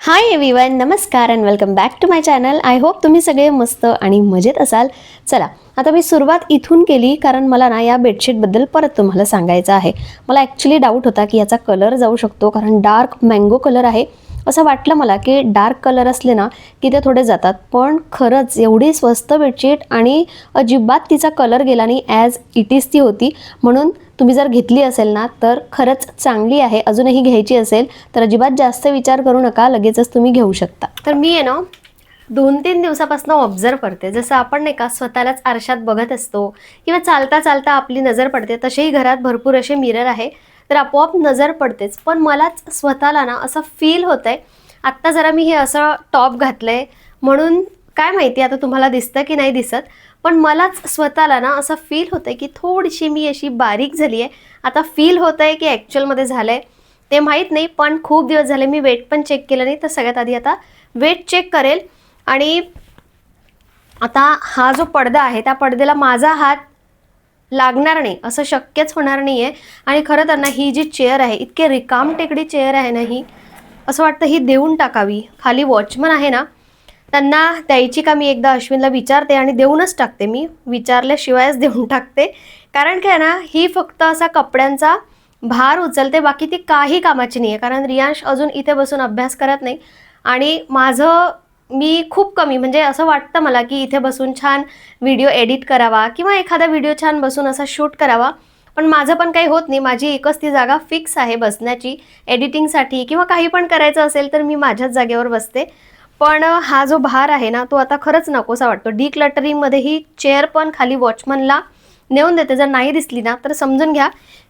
हाय everyone नमस्कार and welcome back to my channel I hope तुम्ही सगळे मस्त आणि मजेत असाल. चला आता मी सुरुवात इथून केली कारण मला ना या बेडशीटबद्दल परत तुम्हाला सांगायचं आहे. मला ॲक्च्युली डाऊट होता की याचा कलर जाऊ शकतो कारण डार्क मँगो कलर आहे. असं वाटलं मला की डार्क कलर असले ना की ते थोडे जातात. पण खरंच एवढी स्वस्त बेडशीट आणि अजिबात तिचा कलर गेला नाही ॲज इट इज ती होती. म्हणून तुम्ही जर घेतली असेल ना तर खरंच चांगली आहे. अजूनही घ्यायची असेल तर अजिबात जास्त विचार करू नका. लगेचच तुम्ही घेऊ शकता. तर मी आहे ना दोन तीन दिवसापासून ऑब्झर्व करते. जसं आपण नाही का स्वतःलाच आरशात बघत असतो किंवा चालता चालता आपली नजर पडते तसेही घरात भरपूर असे मिरर आहे. तर आपोआप नजर पडतेच. पण मलाच स्वतःला ना असं फील होत आहे आत्ता जरा मी हे असं टॉप घातलं आहे म्हणून काय माहिती आता तुम्हाला दिसतं की नाही दिसत पण मलाच स्वतःला ना असं फील होतं की थोडीशी मी अशी बारीक झाली आहे आता फील होतं आहे की ॲक्च्युअलमध्ये झालं आहे ते माहीत नाही पण खूप दिवस झाले मी वेट पण चेक केलं नाही. तर सगळ्यात आधी आता वेट चेक करेल. आणि आता हा जो पडदा आहे त्या पडद्याला माझा हात लागणार नाही असं शक्यच होणार नाही आहे आणि खरं तर ना ही जी चेअर आहे इतके रिकाम टेकडी चेअर आहे ना ही असं वाटतं ही देऊन टाकावी. खाली वॉचमन आहे ना त्यांना द्यायची का मी एकदा अश्विनला विचारते आणि देऊनच टाकते मी. विचारल्याशिवायच देऊन टाकते. कारण काय ना ही फक्त असा कपड्यांचा भार उचलते बाकी ती काही कामाची नाही आहे कारण रियांश अजून इथे बसून अभ्यास करत नाही. आणि माझं मी खूप कमी म्हणजे असं वाटतं मला की इथे बसून छान व्हिडिओ एडिट करावा किंवा एखादा व्हिडिओ छान बसून असा शूट करावा. पण माझं पण काही होत नाही. माझी एकच ती जागा फिक्स आहे बसण्याची एडिटिंगसाठी किंवा काही पण करायचं असेल तर मी माझ्याच जागेवर बसते. पण हा जो भार आहे ना तो आता खरंच नकोसा वाटतो. डी क्लटरिंगमध्ये ही चेअर पण खाली वॉचमनला नेऊन देते. जर नाही दिसली ना तर समजून घ्या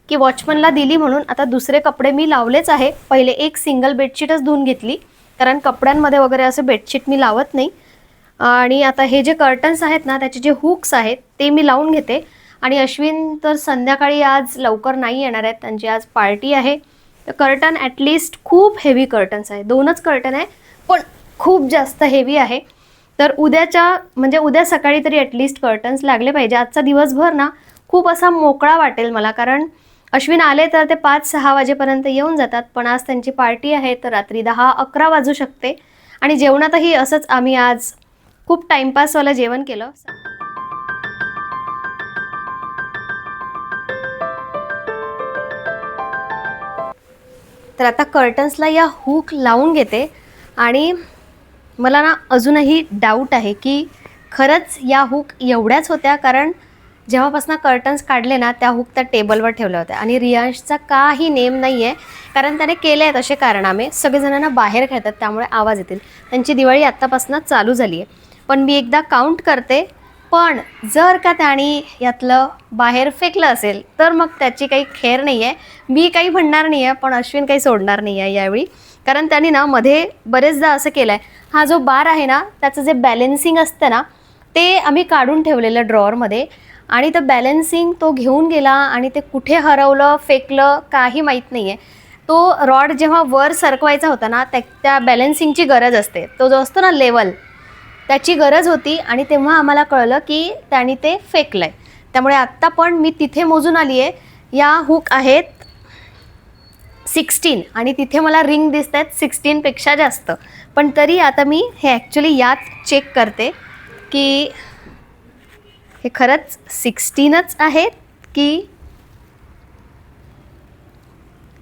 की वॉचमनला दिली म्हणून आता दुसरे कपडे मी लावलेच आहे. पहिले एक सिंगल बेडशीटच धुवून घेतली. कारण कपड्यांमध्ये वगैरे असं बेडशीट मी लावत नाही. आणि आता हे जे कर्टन्स आहेत ना त्याचे जे हुक्स आहेत ते मी लावून घेते. आणि अश्विन तर संध्याकाळी आज लवकर नाही येणार आहेत. त्यांची आज पार्टी आहे. तर कर्टन ॲटलिस्ट खूप हेवी कर्टन्स आहे. दोनच कर्टन आहे पण खूप जास्त हेवी आहे. तर उद्याच्या म्हणजे उद्या सकाळी तरी ॲटलिस्ट कर्टन्स लागले पाहिजे. आजचा दिवसभर ना खूप असा मोकळा वाटेल मला. कारण अश्विन आले तर ते पाच सहा वाजेपर्यंत येऊन जातात पण आज त्यांची पार्टी आहे तर रात्री दहा अकरा वाजू शकते. आणि जेवणातही असंच आम्ही आज खूप टाईमपासवालं जेवण केलं. तर आता कर्टन्सला या हुक लावून घेते. आणि मला ना अजूनही डाऊट आहे की खरंच या हुक एवढ्याच होत्या कारण जेव्हापासून कर्टन्स काढले ना त्या हुक त्या टेबलवर ठेवल्या होत्या. आणि रियांशचा काही नेम नाही आहे कारण त्याने केले आहेत असे कारणामे. सगळेजणांना बाहेर खेळतात त्यामुळे आवाज येतील. त्यांची दिवाळी आत्तापासून चालू झाली आहे पण मी एकदा काउंट करते पण जर का त्याने यातलं बाहेर फेकलं असेल तर मग त्याची काही खेर नाही आहे मी काही म्हणणार नाही आहे पण अश्विन काही सोडणार नाही आहे यावेळी. कारण त्यांनी ना मध्ये बरेचदा असं केलं आहे हा जो बार आहे ना त्याचं जे बॅलेन्सिंग असतं ना ते आम्ही काढून ठेवलेलं ड्रॉवरमध्ये आणि तर बॅलन्सिंग तो घेऊन गेला आणि ते कुठे हरवलं फेकलं काही माहीत नाही आहे तो रॉड जेव्हा वर सरकवायचा होता ना त्या त्या बॅलन्सिंगची गरज असते. तो जो असतो ना लेवल त्याची गरज होती आणि तेव्हा आम्हाला कळलं की त्याने ते फेकलं आहे त्यामुळे आत्ता पण मी तिथे मोजून आली आहे या हुक आहेत सिक्स्टीन आणि तिथे मला रिंग दिसत आहेत सिक्स्टीनपेक्षा जास्त. पण तरी आता मी हे ॲक्च्युली यात चेक करते की हे खरंच सिक्स्टीनच आहेत की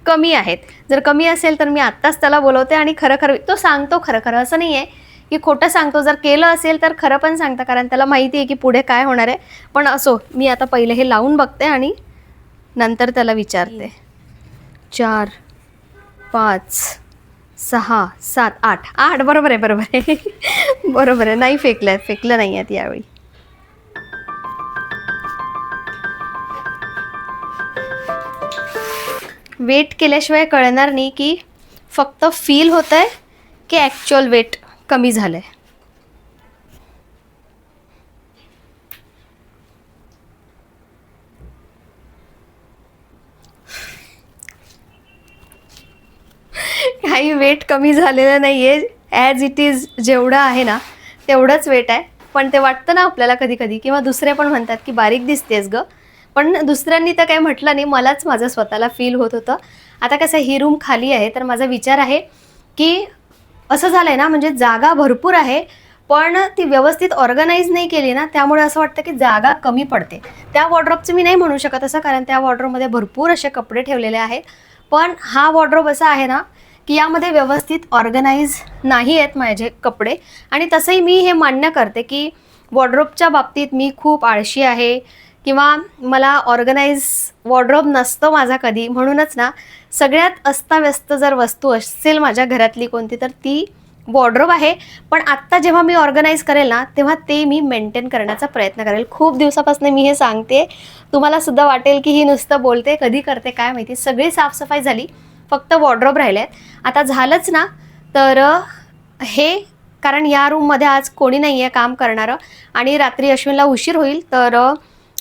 कमी आहेत? जर कमी असेल तर मी आत्ताच त्याला बोलवते आणि खरं खरं तो सांगतो खरं खरं असं नाही आहे की खोटं सांगतो. जर केलं असेल तर खरं पण सांगता कारण त्याला माहिती आहे की पुढे काय होणार आहे. पण असो मी आता पहिले हे लावून बघते आणि नंतर त्याला विचारते. चार पाच सहा सात आठ. आठ. बरोबर आहे बरोबर आहे. बरोबर आहे. नाही फेकलं आहे फेकलं नाही आहेत यावेळी. वेट केल्याशिवाय कळणार नाही की फक्त फील होत आहे की ॲक्च्युअल वेट कमी झालं आहे काही वेट कमी झालेलं नाही आहे ॲज इट इज जेवढं आहे ना तेवढंच वेट आहे. पण ते वाटतं ना आपल्याला कधी कधी किंवा दुसरे पण म्हणतात की बारीक दिसतेस ग. पण दुसऱ्यांनी तर काही म्हटलं नाही मलाच माझं स्वतःला फील होत होतं. आता कसं ही रूम खाली आहे तर माझा विचार आहे की असं झालंय ना म्हणजे जागा भरपूर आहे पण ती व्यवस्थित ऑर्गनाईज नाही केली ना त्यामुळे असं वाटतं की जागा कमी पडते. त्या वॉर्ड्रॉपचं मी नाही म्हणू शकत असं कारण त्या वॉर्ड्रॉपमध्ये भरपूर असे कपडे ठेवलेले आहेत. पण हा वॉर्ड्रॉप असा आहे ना की यामध्ये व्यवस्थित ऑर्गनाईज नाही आहेत माझे कपडे. आणि तसंही मी हे मान्य करते की वॉर्ड्रोपच्या बाबतीत मी खूप आळशी आहे. किंवा मला ऑर्गनाईज वॉर्ड्रोब नसतो माझा कधी म्हणूनच ना सगळ्यात अस्ताव्यस्त जर वस्तू असेल माझ्या घरातली कोणती तर ती वॉर्ड्रोब आहे. पण आत्ता जेव्हा मी ऑर्गनाईज करेल ना तेव्हा ते मी मेंटेन करण्याचा प्रयत्न करेल. खूप दिवसापासून मी हे सांगते. तुम्हाला सुद्धा वाटेल की ही नुसतं बोलते कधी करते काय माहिती. सगळी साफसफाई झाली फक्त वॉर्ड्रोब राहिले आहेत आता झालंच ना तर हे कारण या रूममध्ये आज कोणी नाही आहे काम करणारं. आणि रात्री अश्विनला उशीर होईल तर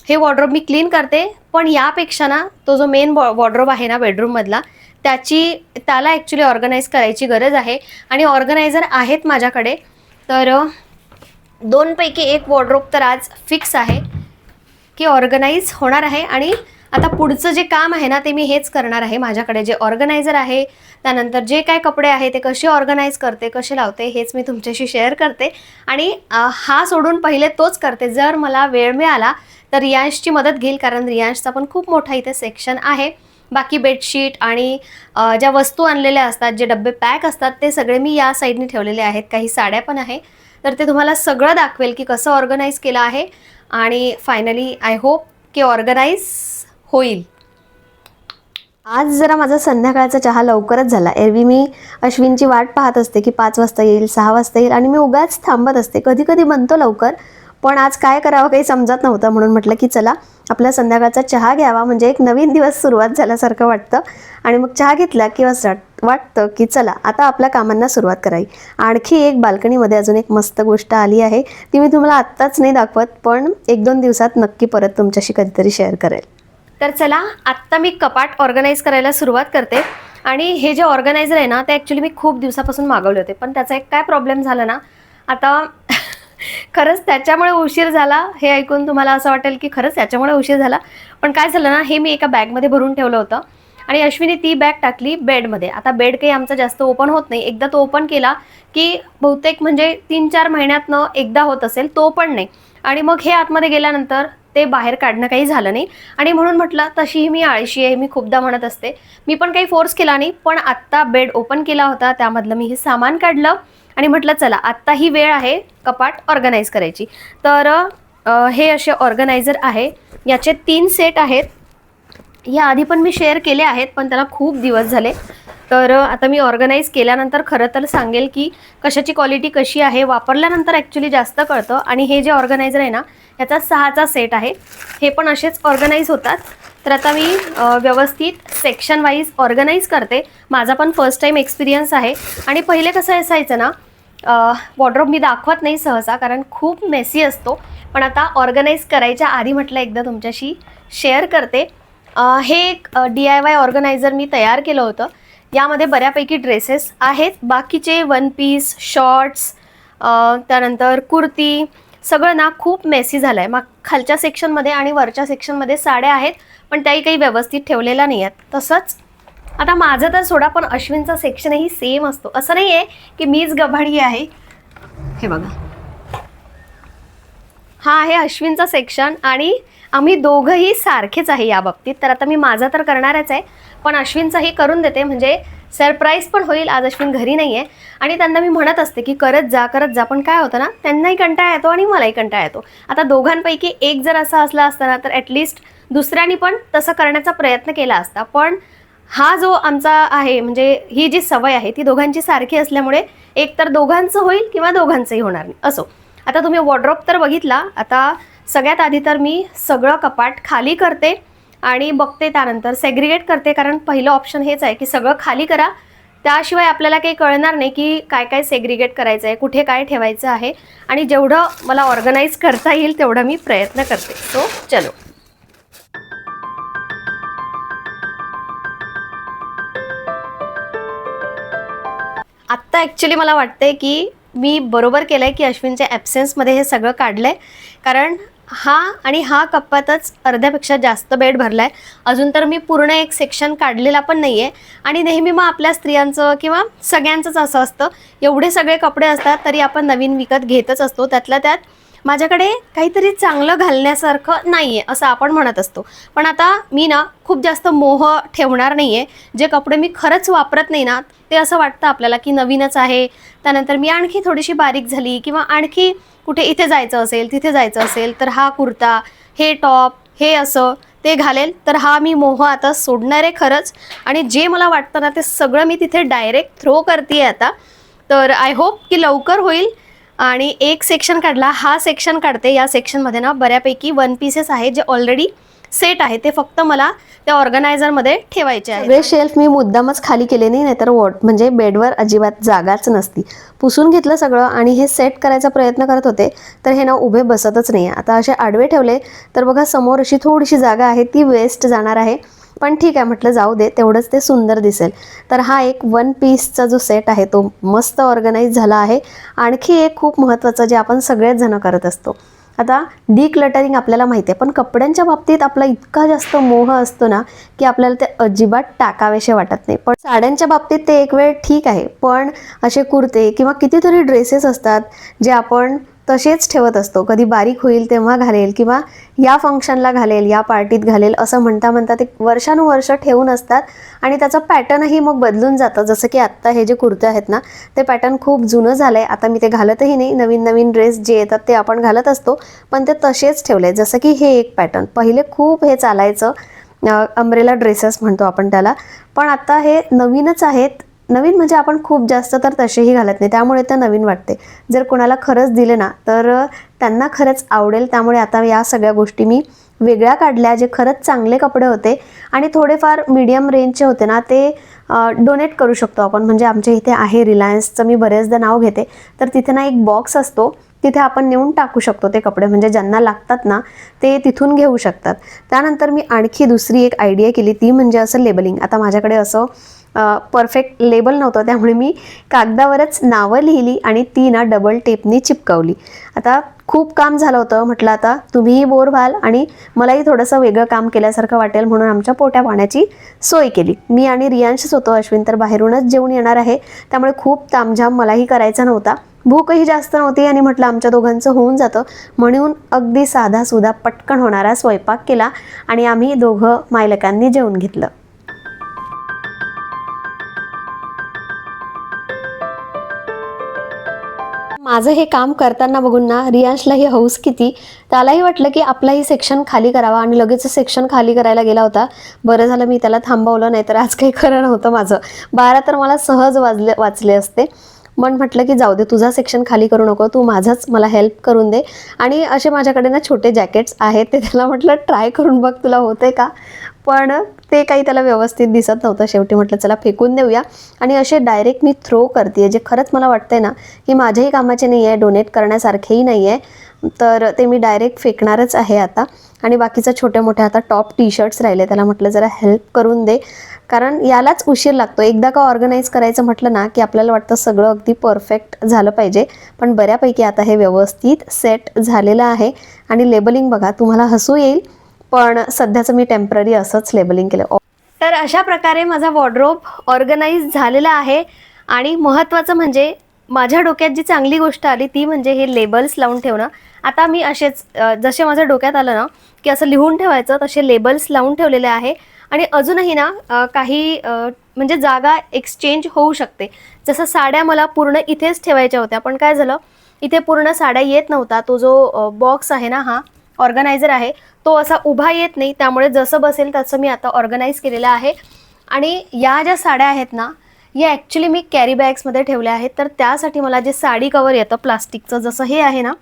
हे वॉर्ड्रोब मी क्लीन करते पण यापेक्षा ना तो जो मेन वॉर्ड्रोब आहे ना बेडरूममधला त्याची त्याला ॲक्च्युली ऑर्गनाईज करायची गरज आहे. आणि ऑर्गनायझर आहेत माझ्याकडे. तर दोनपैकी एक वॉर्ड्रोब तर आज फिक्स आहे की ऑर्गनाईज होणार आहे. आणि आता पुढचं जे काम आहे ना ते मी हेच करणार आहे माझ्याकडे. जे ऑर्गनायझर आहे त्यानंतर जे काय कपडे आहे ते कसे ऑर्गनाईज करते कसे लावते हेच मी तुमच्याशी शेअर करते. आणि हा सोडून पहिले तोच करते. जर मला वेळ मिळाला तर रियांशची मदत घेईल कारण रियांशचा पण खूप मोठा इथे सेक्शन आहे. बाकी बेडशीट आणि ज्या वस्तू आणलेल्या असतात जे डबे पॅक असतात ते सगळे मी या साईडने ठेवलेले आहेत. काही साड्या पण आहे. तर ते तुम्हाला सगळं दाखवेल की कसं ऑर्गनाईज केलं आहे. आणि फायनली आय होप की ऑर्गनाईज होईल. आज जरा माझा संध्याकाळचा चहा लवकरच झाला. एरवी मी अश्विनची वाट पाहत असते की पाच वाजता येईल सहा वाजता येईल आणि मी उगाच थांबत असते. कधी कधी बनतो लवकर पण आज काय करावं काही समजत नव्हतं म्हणून म्हटलं की चला आपला संध्याकाळचा चहा घ्यावा. म्हणजे एक नवीन दिवस सुरुवात झाल्यासारखं वाटतं. आणि मग चहा घेतला की असं वाटतं की चला आता आपल्या कामांना सुरुवात करावी. आणखी एक बाल्कनीमध्ये अजून एक मस्त गोष्ट आली आहे. ती मी तुम्हाला आत्ताच नाही दाखवत पण एक दोन दिवसात नक्की परत तुमच्याशी कधीतरी शेअर करेल. तर चला आत्ता मी कपाट ऑर्गनाईज करायला सुरुवात करते. आणि हे जे ऑर्गनायझर आहे ना ते ॲक्च्युली मी खूप दिवसापासून मागवले होते. पण त्याचा एक काय प्रॉब्लेम झाला ना आता खरंच त्याच्यामुळे उशीर झाला. हे ऐकून तुम्हाला असं वाटेल की खरंच त्याच्यामुळे उशीर झाला. पण काय झालं ना हे मी एका बॅगमध्ये भरून ठेवलं होतं. आणि अश्विनी ती बॅग टाकली बेडमध्ये. आता बेड काही आमचा जास्त ओपन होत नाही. एकदा तो ओपन केला की बहुतेक म्हणजे तीन चार महिन्यातनं एकदा होत असेल तो पण नाही. आणि मग हे आतमध्ये गेल्यानंतर ते बाहेर काढणं काही झालं नाही. आणि म्हणून म्हटलं तशीही मी आळशी आहे मी खूपदा म्हणत असते. मी पण काही फोर्स केला नाही पण आत्ता बेड ओपन केला होता. त्यामधलं मी हे सामान काढलं आणि म्हटलं चला आत्ता ही वेळ आहे. कपाट ऑर्गनाईज करायची. तर हे असे ऑर्गनायझर आहे. याचे तीन सेट आहेत. या आधी पण मी शेअर केले आहेत पण त्याला खूप दिवस झाले. तर आता मी ऑर्गनाईज केल्यानंतर खरं तर सांगेल की कशाची क्वालिटी कशी आहे वापरल्यानंतर ॲक्च्युली जास्त कळतं. आणि हे जे ऑर्गनायझर आहे ना याचा सहाचा सेट आहे. हे पण असेच ऑर्गनाईज होतात. तर आता मी व्यवस्थित सेक्शन वाईज ऑर्गनाईज करते. माझा पण फर्स्ट टाईम एक्सपिरियन्स आहे. आणि पहिले कसं असायचं ना वॉर्ड्रोब मी दाखवत नाही सहसा कारण खूप मेसी असतो. पण आता ऑर्गनाईज करायच्या आधी म्हटलं एकदा तुमच्याशी शेअर करते. हे एक डी आय वाय ऑर्गनायझर मी तयार केलं होतं. यामध्ये बऱ्यापैकी ड्रेसेस आहेत. बाकीचे वन पीस शॉर्ट्स त्यानंतर कुर्ती सगळं ना खूप मेसी झालं आहे मग खालच्या सेक्शनमध्ये आणि वरच्या सेक्शनमध्ये साड्या आहेत पण त्याही काही व्यवस्थित ठेवलेल्या नाही आहेत. तसंच आता माझं तर सोडा पण अश्विनचा सेक्शनही सेम असतो. असं नाही आहे की मीच गभाडी आहे. हे बघा. हा आहे अश्विनचा सेक्शन आणि आम्ही दोघंही सारखेच आहे या बाबतीत. तर आता मी माझं तर करणारच आहे पण अश्विनचंही करून देते. म्हणजे सरप्राईज पण होईल आज अश्विन घरी नाही आहे आणि त्यांना मी म्हणत असते की करत जा करत जा. पण काय होतं ना त्यांनाही कंटाळा येतो आणि मलाही कंटाळा येतो. आता दोघांपैकी एक जर असा असला असता ना तर ॲटलिस्ट दुसऱ्यानी पण तसं करण्याचा प्रयत्न केला असता. पण हा जो आमचा आहे म्हणजे ही जी सवय आहे ती दोघांची सारखी असल्यामुळे एक तर दोघांचं होईल किंवा दोघांचंही होणार नाही. असो आता तुम्ही वॉर्ड्रॉप तर बघितला आता सगळ्यात आधी तर मी सगळं कपाट खाली करते आणि बघते त्यानंतर सेग्रिगेट करते कारण पहिलं ऑप्शन हेच आहे की सगळं खाली करा. त्याशिवाय आपल्याला काही कळणार नाही की काय काय सेग्रिगेट करायचं आहे कुठे काय ठेवायचं आहे. आणि जेवढं मला ऑर्गनाईज करता येईल तेवढं मी प्रयत्न करते. सो चलो. आता ॲक्च्युली मला वाटतंय की मी बरोबर केलं आहे की अश्विनच्या ॲब्सेन्समध्ये हे सगळं काढलं आहे कारण हा आणि हा कप्प्यातच अर्ध्यापेक्षा जास्त बेड भरला आहे अजून तर मी पूर्ण एक सेक्शन काढलेला पण नाही आहे आणि नेहमी मग आपल्या स्त्रियांचं किंवा सगळ्यांचंच असं असतं. एवढे सगळे कपडे असतात तरी आपण नवीन विकत घेतच असतो. त्यातल्या त्यात माझ्याकडे काहीतरी चांगलं घालण्यासारखं नाही आहे असं आपण म्हणत असतो. पण आता मी ना खूप जास्त मोह ठेवणार नाही आहे जे कपडे मी खरंच वापरत नाही ना ते असं वाटतं आपल्याला की नवीनच आहे. त्यानंतर मी आणखी थोडीशी बारीक झाली किंवा आणखी कुठे इथे जायचं असेल तिथे जायचं असेल तर हा कुर्ता हे टॉप हे असं ते घालेल. तर हा मी मोह आता सोडणार आहे खरंच. आणि जे मला वाटतं ना ते सगळं मी तिथे डायरेक्ट थ्रो करते आता. तर आय होप की लवकर होईल. आणि एक सेक्शन काढला हा सेक्शन काढते. या सेक्शनमध्ये ना बऱ्यापैकी वन पीसेस आहेत जे ऑलरेडी सेट आहे. ते फक्त मला त्या ऑर्गनायझरमध्ये ठेवायचे आहे सगळे शेल्फ मी मुद्दामच खाली केले नाही नाहीतर वॉट म्हणजे बेडवर अजिबात जागाच नसती. पुसून घेतलं सगळं आणि हे सेट करायचा प्रयत्न करत होते तर हे ना उभे बसतच नाही आता असे आडवे ठेवले तर बघा समोर अशी थोडीशी जागा आहे ती वेस्ट जाणार आहे. पण ठीक आहे म्हटलं जाऊ दे तेवढंच ते सुंदर दिसेल. तर हा एक वन पीसचा जो सेट आहे तो मस्त ऑर्गनाईज झाला आहे. आणखी एक खूप महत्त्वाचं जे आपण सगळेच जण करत असतो. आता डी क्लटरिंग आपल्याला माहिती आहे पण कपड्यांच्या बाबतीत आपला इतका जास्त मोह असतो ना की आपल्याला ते अजिबात टाकावेसे वाटत नाही. पण साड्यांच्या बाबतीत ते एक वेळ ठीक आहे पण असे कुर्ते किंवा कितीतरी ड्रेसेस असतात जे आपण तसेच ठेवत असतो. कधी बारीक होईल तेव्हा घालेल किंवा या फंक्शनला घालेल या पार्टीत घालेल असं म्हणता म्हणता ते वर्षानुवर्ष ठेवून असतात आणि त्याचं पॅटर्नही मग बदलून जातं. जसं की आत्ता हे जे कुर्ते आहेत ना ते पॅटर्न खूप जुनं झालं आहे आता मी ते घालतही नाही. नवीन नवीन ड्रेस जे येतात ते आपण घालत असतो. पण ते तसेच ठेवले जसं की हे एक पॅटर्न पहिले खूप हे चालायचं. अम्ब्रेला ड्रेसेस म्हणतो आपण त्याला. पण आता हे नवीनच आहेत. नवीन म्हणजे आपण खूप जास्त तर तसेही घालत नाही त्यामुळे ते नवीन वाटते. जर कोणाला खरंच दिले ना तर त्यांना खरंच आवडेल. त्यामुळे आता या सगळ्या गोष्टी मी वेगळ्या काढल्या जे खरंच चांगले कपडे होते आणि थोडेफार मीडियम रेंजचे होते ना ते डोनेट करू शकतो आपण. म्हणजे आमच्या इथे आहे रिलायन्सचं मी बरेचदा नाव घेते. तर तिथे ना एक बॉक्स असतो तिथे आपण नेऊन टाकू शकतो ते कपडे. म्हणजे ज्यांना लागतात ना ते तिथून घेऊ शकतात. त्यानंतर मी आणखी दुसरी एक आयडिया केली ती म्हणजे असं लेबलिंग आता माझ्याकडे असं परफेक्ट लेबल नव्हतं. त्यामुळे मी कागदावरच नावं लिहिली आणि ती ना डबल टेपनी चिपकवली. आता खूप काम झालं होतं. म्हटलं आता तुम्हीही बोर व्हाल आणि मलाही थोडंसं वेगळं काम केल्यासारखं वाटेल म्हणून आमच्या पोट्या पाण्याची सोय केली. मी आणि रियांशच होतो. अश्विन तर बाहेरूनच जेवून येणार आहे. त्यामुळे खूप तामझाम मलाही करायचा नव्हता. भूकही जास्त नव्हती आणि म्हटलं आमच्या दोघांचं होऊन जातं. म्हणून अगदी साधा पटकन होणारा स्वयंपाक केला आणि आम्ही दोघं मायलकांनी जेवून घेतलं. माझं हे काम करताना बघून ना रियांशलाही हौस किती. त्यालाही वाटलं की आपलाही सेक्शन खाली करावा आणि लगेच सेक्शन खाली करायला गेला होता. बरं झालं मी त्याला थांबवलं नाही तर आज काही खरं नव्हतं माझं. बारा तर मला सहज वाजले वाचले असते. मन म्हटलं की जाऊ दे तुझा सेक्शन खाली करू नको तू माझाच मला हेल्प करून दे. आणि असे माझ्याकडे ना छोटे जॅकेट्स आहेत ते त्याला म्हटलं ट्राय करून बघ तुला होते का? पण ते काही त्याला व्यवस्थित दिसत नव्हतं. शेवटी म्हटलं चला फेकून देऊया. आणि असे डायरेक्ट मी थ्रो करते जे खरंच मला वाटतंय ना की माझ्याही कामाचे नाही आहे डोनेट करण्यासारखेही नाही आहे तर ते मी डायरेक्ट फेकणारच आहे आता. आणि बाकीचं छोटे मोठ्या आता टॉप टी शर्ट्स राहिले त्याला म्हटलं जरा हेल्प करून दे. कारण यालाच उशीर लागतो. एकदा का ऑर्गनाईज करायचं म्हटलं ना की आपल्याला वाटतं सगळं अगदी परफेक्ट झालं पाहिजे. पण बऱ्यापैकी आता हे व्यवस्थित सेट झालेलं आहे. आणि लेबलिंग बघा तुम्हाला हसू येईल पण सध्याचं मी टेंपररी असंच लेबलिंग केलं. तर अशा प्रकारे माझा वॉर्ड्रोब ऑर्गनाईज झालेला आहे आणि महत्त्वाचं म्हणजे माझ्या डोक्यात जी चांगली गोष्ट आली ती म्हणजे हे लेबल्स लावून ठेवणं. आता मी असेच जसे माझ्या डोक्यात आलं ना की असं लिहून ठेवायचं तसे लेबल्स लावून ठेवलेले आहे आणि अजूनही ना काही म्हणजे जागा एक्सचेंज होऊ शकते. जसं साड्या मला पूर्ण इथेच ठेवायच्या होत्या पण काय झालं इथे पूर्ण साड्या येत नव्हता. तो जो बॉक्स आहे ना हा ऑर्गनायझर आहे तो असा उभा येत नाही त्यामुळे जसं बसेल तसं मी आता ऑर्गनाईज केलेलं आहे. आणि या ज्या साड्या आहेत ना या ॲक्च्युली मी कॅरी बॅग्समध्ये ठेवल्या आहेत. तर त्यासाठी मला जे साडी कवर येतं प्लास्टिकचं जसं हे आहे ना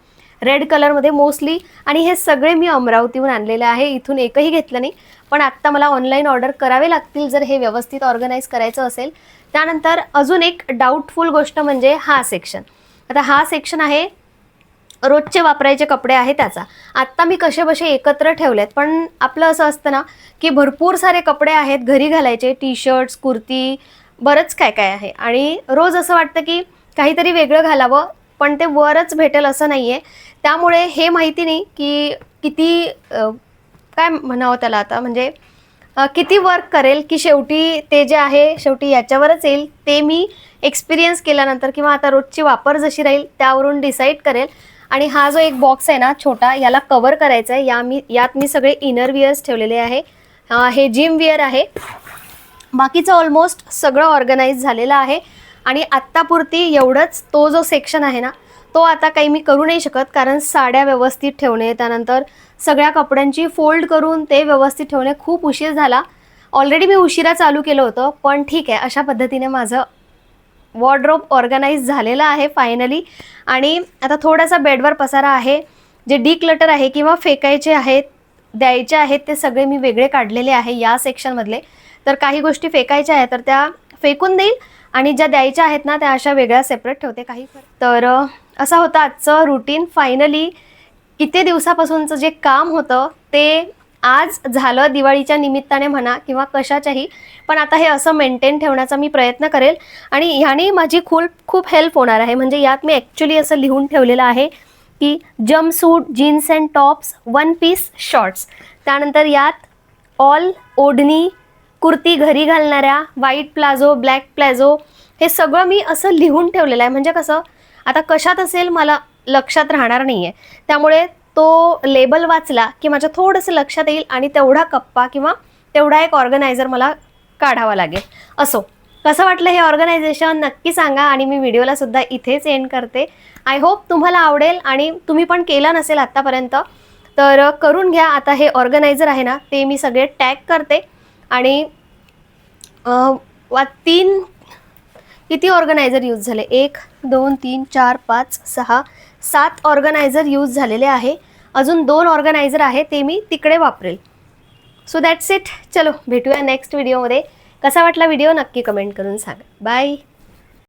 रेड कलरमध्ये मोस्टली आणि हे सगळे मी अमरावतीहून आणलेले आहे इथून एकही घेतलं नाही. पण आत्ता मला ऑनलाईन ऑर्डर करावे लागतील जर हे व्यवस्थित ऑर्गनाईज करायचं असेल. त्यानंतर अजून एक डाऊटफुल गोष्ट म्हणजे हा सेक्शन आता हा सेक्शन आहे रोजचे वापरायचे कपडे आहे त्याचा. आत्ता मी कसे बसे एकत्र ठेवलेत पण आपलं असं असतं ना की भरपूर सारे कपडे आहेत घरी घालायचे टी शर्ट्स कुर्ती बरंच काय काय आहे. आणि रोज असं वाटतं की काहीतरी वेगळं घालावं पण ते वरच भेटेल असं नाही आहे त्यामुळे हे माहिती नाही की किती काय म्हणावं त्याला आता म्हणजे किती वर्क करेल की शेवटी ते जे आहे शेवटी याच्यावरच येईल ते मी एक्सपिरियन्स केल्यानंतर किंवा आता रोजची वापर जशी राहील त्यावरून डिसाईड करेल. आणि हा जो एक बॉक्स आहे ना छोटा याला कवर करायचा आहे या मी यात मी सगळे इनर वियर्स ठेवलेले आहे. हे जिम वियर आहे. बाकीचं ऑलमोस्ट सगळं ऑर्गनाईज झालेलं आहे. आणि आत्तापुरती एवढंच तो जो सेक्शन आहे ना तो आता काही मी करू नाही शकत कारण साड्या व्यवस्थित ठेवणे त्यानंतर सगळ्या कपड्यांची फोल्ड करून ते व्यवस्थित ठेवणे खूप उशीर झाला. ऑलरेडी मी उशिरा चालू केलं होतं पण ठीक आहे अशा पद्धतीने माझं वॉर्ड्रोब ऑर्गनाईज झालेला आहे फायनली आणि आता थोडासा बेडवर पसारा आहे जे डिक्लटर आहे किंवा फेकायचे आहेत द्यायचे आहेत ते सगळे मी वेगळे काढलेले आहे या सेक्शनमधले तर काही गोष्टी फेकायच्या आहेत तर त्या फेकून देईल आणि ज्या द्यायच्या आहेत ना त्या अशा वेगळ्या सेपरेट ठेवते काही. तर असं होतं आजचं रुटीन फायनली किती दिवसापासूनचं जे काम होतं ते आज झालं दिवाळीच्या निमित्ताने म्हणा किंवा कशाच्याही पण आता हे असं मेंटेन ठेवण्याचा मी प्रयत्न करेल. आणि ह्याने माझी खूप खूप हेल्प होणार आहे. म्हणजे यात मी ॲक्च्युली असं लिहून ठेवलेलं आहे की jumpsuit jeans and tops one piece shorts त्यानंतर यात ऑल ओढणी कुर्ती घरी घालणाऱ्या व्हाईट प्लाझो ब्लॅक प्लाझो हे सगळं मी असं लिहून ठेवलेलं आहे. म्हणजे कसं आता कशात असेल मला लक्षात राहणार नाही आहे त्यामुळे तो लेबल वाचला की माझ्या थोडंसं लक्षात येईल आणि तेवढा कप्पा किंवा तेवढा एक ऑर्गनायझर मला काढावा लागेल. असो कसं वाटलं हे ऑर्गनायझेशन नक्की सांगा आणि मी व्हिडिओला सुद्धा इथेच एंड करते. आय होप तुम्हाला आवडेल आणि तुम्ही पण केलं नसेल आत्तापर्यंत तर करून घ्या. आता हे ऑर्गनायझर आहे ना ते मी सगळे टॅग करते आणि वा तीन किती ऑर्गनायझर यूज झाले? एक दोन तीन चार पाच सहा सात ऑर्गनायझर यूज झालेले आहे. अजून दोन ऑर्गनायझर आहे ते मी तिकडे वापरेल. सो दॅट्स इट चलो भेटूया नेक्स्ट व्हिडिओमध्ये कसा वाटला व्हिडिओ नक्की कमेंट करून सांगा. बाय